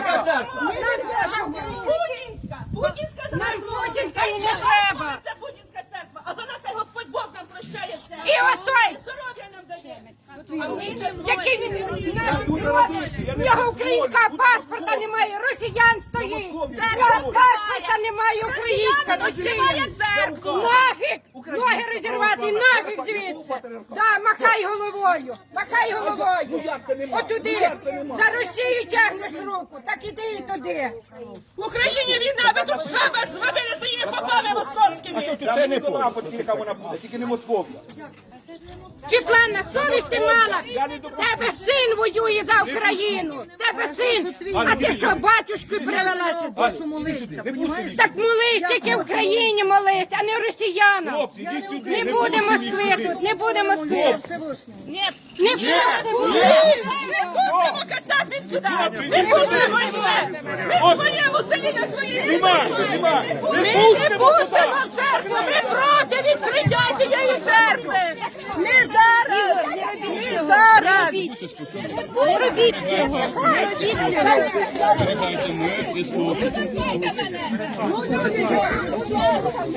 Яка церква? Путінська! Путінська за нас Путінська і не треба. Це Путінська церква, а за нас хай Господь Бог нам прощається. І оцей! Здоров'я нам дає. Який він в нього українського паспорта немає, росіян стоїть. Паспорта немає українського, Росія. Нафіг! Ноги розірвати, нафіг звідси. Да, махай головою, махай головою. Отуди, за Росію тягнеш руку, так іди і туди. В Україні війна, ви тут шабаш з попами московськими. Це не вона, яка вона буде, тільки не Московія. Світлана, совісти мала. Тебе син воює за Україну. Тебе син. А ти що, батюшкою привела сюди? Хочу молитися? Так молись, тільки в Україні молись, а не росіянам. Хлопці, йдіть сюди. Не не буде Москви тут, не буде Москви. Ні, не буде. Ми пустимо кацапів сюди. Ми пустимо. Ми в своєму селі на своїй землі. Ми не пустимо в ми проти відкриття цієї церкви. Ми зараз, ми зараз. Не робіть цього, не робіть цього.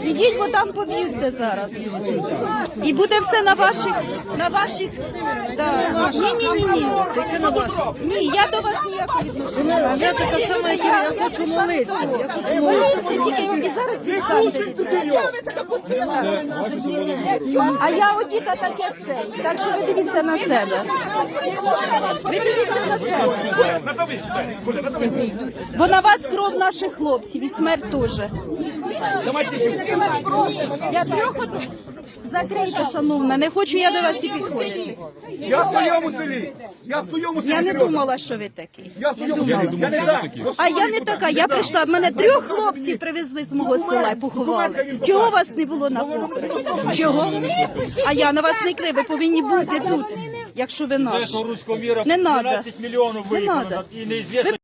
Ідіть, бо там поб'ються зараз. І буде все на ваших, на ваших. Да. Ні, ні, ні, ні. Ні, я до вас ніякого відношення. не маю. Я така сама, як і я хочу молитися. Я хочу молитися. Моліться, тільки і зараз відстаньте. А я одіта так, як цей. Так що ви дивіться на себе. Ви дивіться на себе. Бо на вас кров наших хлопців і смерть теж. Я трьох. Закрийте, шановна, не хочу я до вас і підходити. Я в своєму селі. Я в своєму селі. Я не думала, що ви такі. Я в. Не так. А я не така. Я прийшла. Мене трьох хлопців привезли з мого села і поховали. Чого вас не було на похороні? Чого? А я на вас не крив. Ви повинні бути тут, якщо ви наш. Русского Не надо. 12 миллионов Не выехало, надо. и неизвестно,